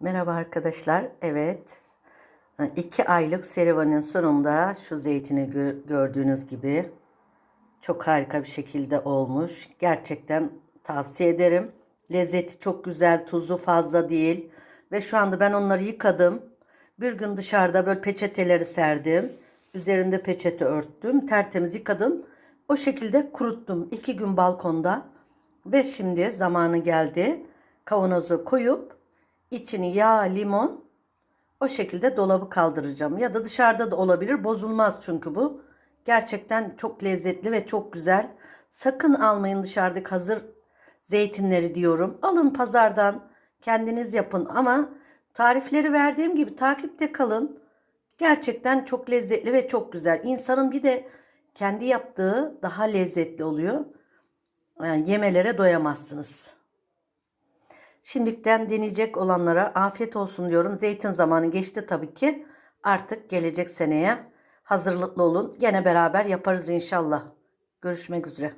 Merhaba arkadaşlar. Evet. iki aylık serüvenin sonunda şu zeytini gö- gördüğünüz gibi çok harika bir şekilde olmuş. Gerçekten tavsiye ederim. Lezzeti çok güzel, tuzu fazla değil. Ve şu anda ben onları yıkadım. Bir gün dışarıda böyle peçeteleri serdim. Üzerinde peçete örttüm. Tertemiz yıkadım. O şekilde kuruttum. İki gün balkonda. Ve şimdi zamanı geldi. Kavanozu koyup içini yağ, limon o şekilde dolabı kaldıracağım. Ya da dışarıda da olabilir. Bozulmaz çünkü bu. Gerçekten çok lezzetli ve çok güzel. Sakın almayın dışarıdaki hazır zeytinleri diyorum. Alın pazardan. Kendiniz yapın ama tarifleri verdiğim gibi takipte kalın. Gerçekten çok lezzetli ve çok güzel. İnsanın bir de kendi yaptığı daha lezzetli oluyor. Yani yemelere doyamazsınız. Şimdiden deneyecek olanlara afiyet olsun diyorum. Zeytin zamanı geçti tabii ki. Artık gelecek seneye hazırlıklı olun. Gene beraber yaparız inşallah. Görüşmek üzere.